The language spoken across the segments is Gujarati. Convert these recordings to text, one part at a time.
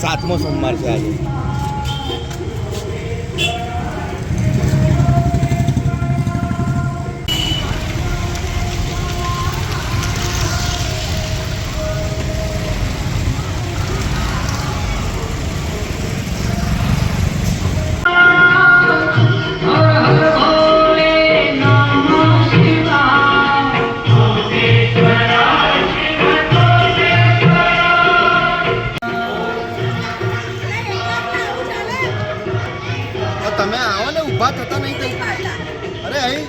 સાતમો સોમવાર છે આજે. આવો ને ઊભા થતા નહીં કઈ અરે અહીં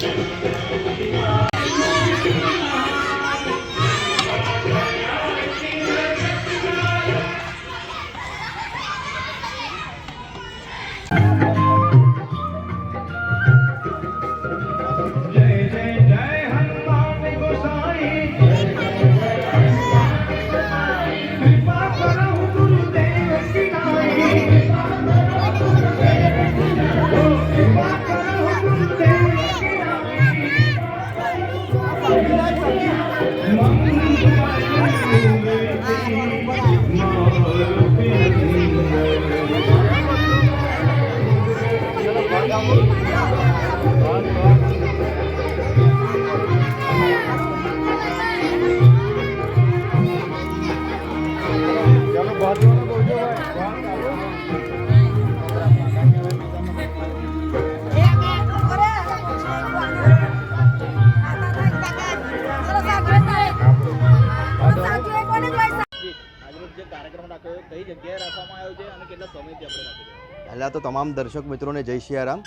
પહેલાં તો તમામ દર્શક મિત્રોને જય સિયારામ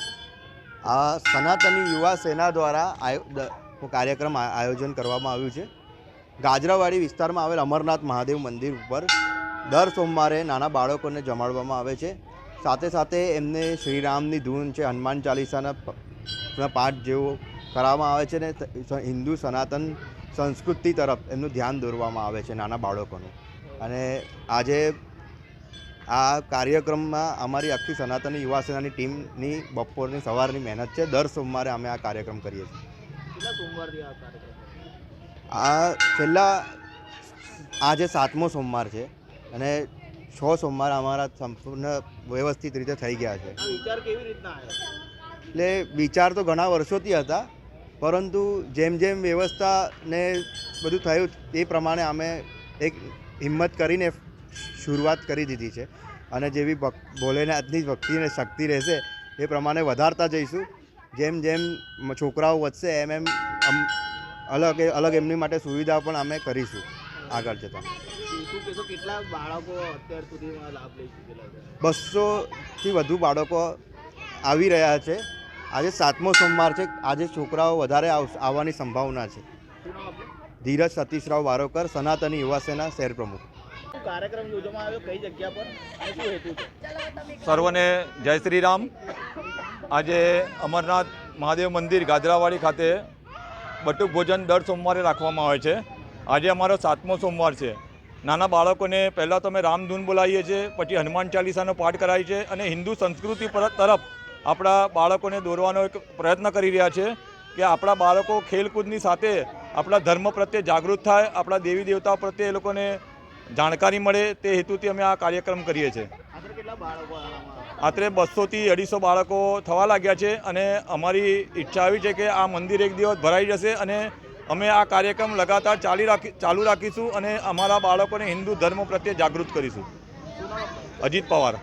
આ સનાતની યુવા સેના દ્વારા કાર્યક્રમ આયોજન કરવામાં આવ્યું છે. ગાજરાવાડી વિસ્તારમાં આવેલ અમરનાથ મહાદેવ મંદિર ઉપર દર સોમવારે નાના બાળકોને જમાડવામાં આવે છે. સાથે સાથે એમને શ્રીરામની ધૂન છે હનુમાન ચાલીસાના પાઠ જેવો કરવામાં આવે છે ને હિન્દુ સનાતન સંસ્કૃતિ તરફ એમનું ધ્યાન દોરવામાં આવે છે નાના બાળકોનું. અને આજે આ કાર્યક્રમમાં અમારી આખી સનાતન યુવા સેનાની ટીમની બપોરની સવારની મહેનત છે. દર સોમવારે અમે આ કાર્યક્રમ કરીએ છીએ. આ છેલ્લા આજે સાતમો સોમવાર છે. અને છ સોમવાર અમારા સંપૂર્ણ વ્યવસ્થિત રીતે થઈ ગયા છે. વિચાર કેવી રીતના એટલે વિચાર તો ઘણા વર્ષોથી હતા પરંતુ જેમ જેમ વ્યવસ્થા ને બધું થયું એ પ્રમાણે અમે એક હિંમત કરીને શરૂઆત કરી દીધી છે. અને જેવી ભક ભોલેનાથની ભક્તિ અને શક્તિ રહેશે એ પ્રમાણે વધારતા જઈશું. જેમ જેમ છોકરાઓ વધશે એમ એમ અલગ અલગ એમની માટે સુવિધા પણ અમે કરીશું આગળ જતાં. શું કહેશો કેટલા બાળકો અત્યાર સુધીમાં લાભ લઈ ચૂકેલા છે? બસોથી વધુ બાળકો આવી રહ્યા છે. આજે સાતમો સોમવાર છે. આજે છોકરાઓ વધારે આવ- આવવાની સંભાવના છે. ધીરજ સતીશરાવ વારોકર સનાતની યુવા સેના શહેર પ્રમુખ. કાર્યક્રમ યોજવામાં આવ્યો? કઈ જગ્યા પર? શું હેતુ છે? સર્વને જય શ્રી રામ આજે અમરનાથ મહાદેવ મંદિર ગાજરાવાડી ખાતે બટુક ભોજન દર સોમવારે રાખવામાં આવે છે. આજે અમારો સાતમો સોમવાર છે. નાના બાળકોને પહેલાં તો અમે રામધૂન બોલાવીએ છીએ પછી હનુમાન ચાલીસાનો પાઠ કરાવીએ છીએ અને હિન્દુ સંસ્કૃતિ પર તરફ આપણા બાળકોને દોરવાનો એક પ્રયત્ન કરી રહ્યા છે કે આપણા બાળકો ખેલકૂદની સાથે આપણા ધર્મ પ્રત્યે જાગૃત થાય આપણા દેવી દેવતા પ્રત્યે એ લોકોને જાણકારી મળે તે હેતુથી અમે આ કાર્યક્રમ કરીએ છીએ. આશરે બસોથી અઢીસો બાળકો થવા લાગ્યા છે અને અમારી ઈચ્છા આવી છે કે આ મંદિર એક દિવસ ભરાઈ જશે અને અમે આ કાર્યક્રમ લગાતાર ચાલી રાખી ચાલુ રાખીશું અને અમારા બાળકોને હિન્દુ ધર્મ પ્રત્યે જાગૃત કરીશું. અજીત પવાર.